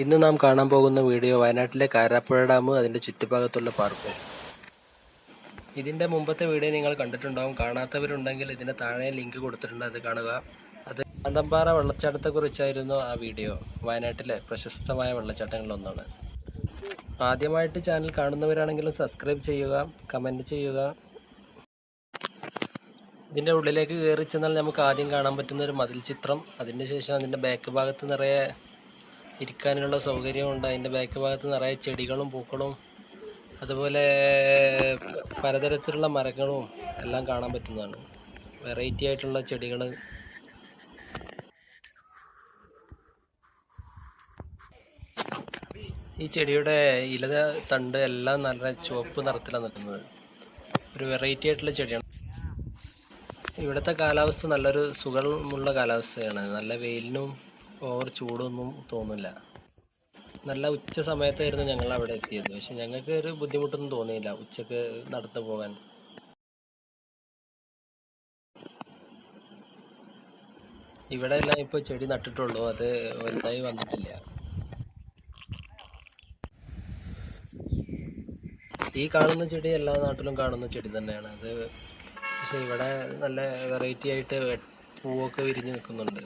ഇന്ന് നാം കാണാൻ പോകുന്ന വീഡിയോ വയനാട്ടിലെ കാരാപ്പുഴ ഡാം അതിന്റെ ചുറ്റുഭാഗത്തുള്ള പാർക്കും. ഇതിന്റെ മുമ്പത്തെ വീഡിയോ നിങ്ങൾ കണ്ടിട്ടുണ്ടാവും. കാണാത്തവരുണ്ടെങ്കിൽ ഇതിന്റെ താഴെ ലിങ്ക് കൊടുത്തിട്ടുണ്ട് അത് കാണുക. അത് അന്തമ്പാറ വെള്ളച്ചാട്ടത്തെക്കുറിച്ചായിരുന്നു ആ വീഡിയോ. വയനാട്ടിലെ പ്രശസ്തമായ വെള്ളച്ചാട്ടങ്ങളിലൊന്നാണ്. ആദ്യമായിട്ട് ചാനൽ കാണുന്നവരാണെങ്കിലും സബ്സ്ക്രൈബ് ചെയ്യുക കമന്റ് ചെയ്യുക. ഇതിന്റെ ഉള്ളിലേക്ക് കയറി ചെന്നാൽ നമുക്ക് ആദ്യം കാണാൻ പറ്റുന്ന ഒരു മതിൽ ചിത്രം അതിന് ശേഷം അതിന്റെ ബാക്ക് ഭാഗത്ത് നിറയെ ഇരിക്കാനുള്ള സൗകര്യമുണ്ട്. അതിന്റെ ബാക്ക് ഭാഗത്ത് നിറയെ ചെടികളും പൂക്കളും അതുപോലെ പലതരത്തിലുള്ള മരങ്ങളും എല്ലാം കാണാൻ പറ്റുന്നതാണ്. വെറൈറ്റി ആയിട്ടുള്ള ചെടികൾ ഈ ചെടിയുടെ ഇല തണ്ട് എല്ലാം നല്ല ചുവപ്പ് നിറത്തിലാണ് നിൽക്കുന്നത്. ഒരു വെറൈറ്റി ആയിട്ടുള്ള ചെടിയാണ്. ഇവിടുത്തെ കാലാവസ്ഥ നല്ലൊരു സുഖമുള്ള കാലാവസ്ഥയാണ്. നല്ല വെയിലിനും ഓവർ ചൂടൊന്നും തോന്നില്ല. നല്ല ഉച്ച സമയത്തായിരുന്നു ഞങ്ങൾ അവിടെ എത്തിയത്. പക്ഷെ ഞങ്ങൾക്ക് ഒരു ബുദ്ധിമുട്ടൊന്നും തോന്നിയില്ല ഉച്ചയ്ക്ക് നടന്നു പോകാൻ. ഇവിടെ എല്ലാം ഇപ്പോൾ ചെടി നട്ടിട്ടുള്ളൂ. അത് വലുതായി വന്നിട്ടില്ല. ഈ കാണുന്ന ചെടി എല്ലാ നാട്ടിലും കാണുന്ന ചെടി തന്നെയാണ്. അത് പക്ഷെ ഇവിടെ നല്ല വെറൈറ്റി ആയിട്ട് പൂവൊക്കെ വിരിഞ്ഞ് നിൽക്കുന്നുണ്ട്.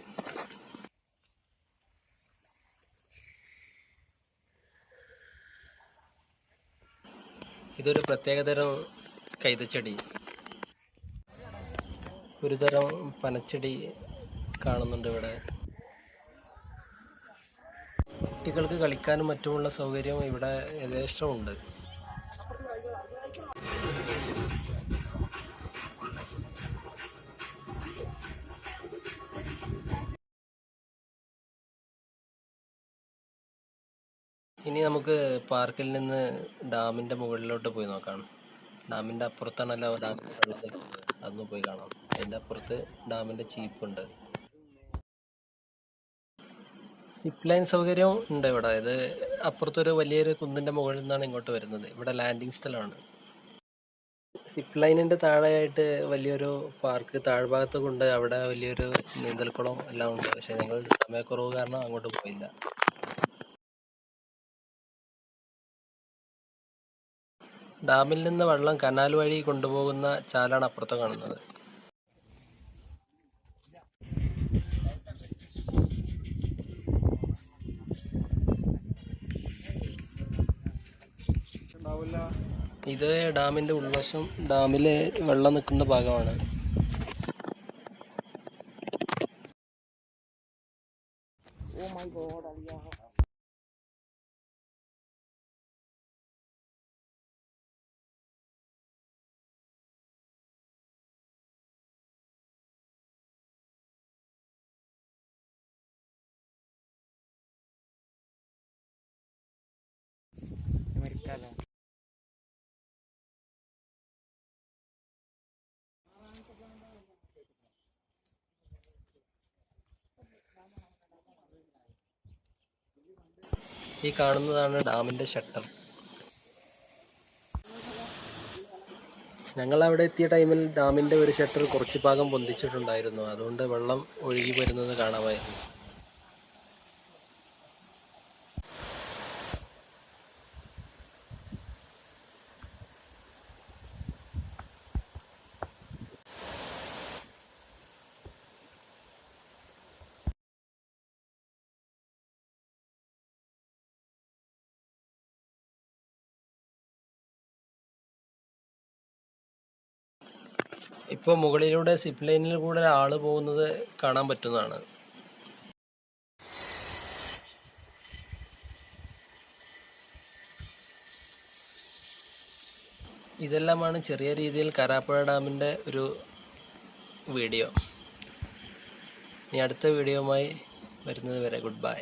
ഇതൊരു പ്രത്യേകതരം കൈതച്ചെടി. ഒരു തരം പനച്ചെടി കാണുന്നുണ്ട് ഇവിടെ. കുട്ടികൾക്ക് കളിക്കാനും മറ്റുമുള്ള സൗകര്യം ഇവിടെ യഥേഷ്ടമുണ്ട്. ഇനി നമുക്ക് പാർക്കിൽ നിന്ന് ഡാമിന്റെ മുകളിലോട്ട് പോയി നോക്കാം. ഡാമിന്റെ അപ്പുറത്താണല്ലോ ഡാം വെള്ളം അതൊന്ന് പോയി കാണാം. അതിന്റെ അപ്പുറത്ത് ഡാമിന്റെ ചീപ്പുണ്ട് സിപ്പ് ലൈൻ സൗകര്യം ഉണ്ട് ഇവിടെ. ഇത് അപ്പുറത്തൊരു വലിയൊരു കുന്നിന്റെ മുകളിൽ നിന്നാണ് ഇങ്ങോട്ട് വരുന്നത്. ഇവിടെ ലാൻഡിങ് സ്ഥലമാണ്. സിപ്പ് ലൈനിന്റെ താഴെയായിട്ട് വലിയൊരു പാർക്ക് താഴ്ഭാഗത്ത് കൊണ്ട് അവിടെ വലിയൊരു നീന്തൽക്കുളം എല്ലാം ഉണ്ട്. പക്ഷേ ഞങ്ങൾ സമയക്കുറവ് കാരണം അങ്ങോട്ട് പോയില്ല. ഡാമിൽ നിന്ന് വെള്ളം കനാൽ വഴി കൊണ്ടുപോകുന്ന ചാലാണ് അപ്പുറത്ത് കാണുന്നത്. ഇത് ഡാമിന്റെ ഉൾവശം. ഡാമിലെ വെള്ളം നിൽക്കുന്ന ഭാഗമാണ്. ഈ കാണുന്നതാണ് ഡാമിന്റെ ഷട്ടർ. ഞങ്ങൾ അവിടെ എത്തിയ ടൈമിൽ ഡാമിന്റെ ഒരു ഷട്ടർ കുറച്ച് ഭാഗം പൊന്തിച്ചിട്ടുണ്ടായിരുന്നു. അതുകൊണ്ട് വെള്ളം ഒഴുകി വരുന്നത് കാണാമായിരുന്നു. ഇപ്പോൾ മുകളിലൂടെ സിപ്പ് ലൈനിൽ കൂടെ ആൾ പോകുന്നത് കാണാൻ പറ്റുന്നതാണ്. ഇതെല്ലാമാണ് ചെറിയ രീതിയിൽ കരാപ്പുഴ ഡാമിന്റെ ഒരു വീഡിയോ. ഇനി അടുത്ത വീഡിയോയുമായി വരുന്നത് വരെ ഗുഡ് ബൈ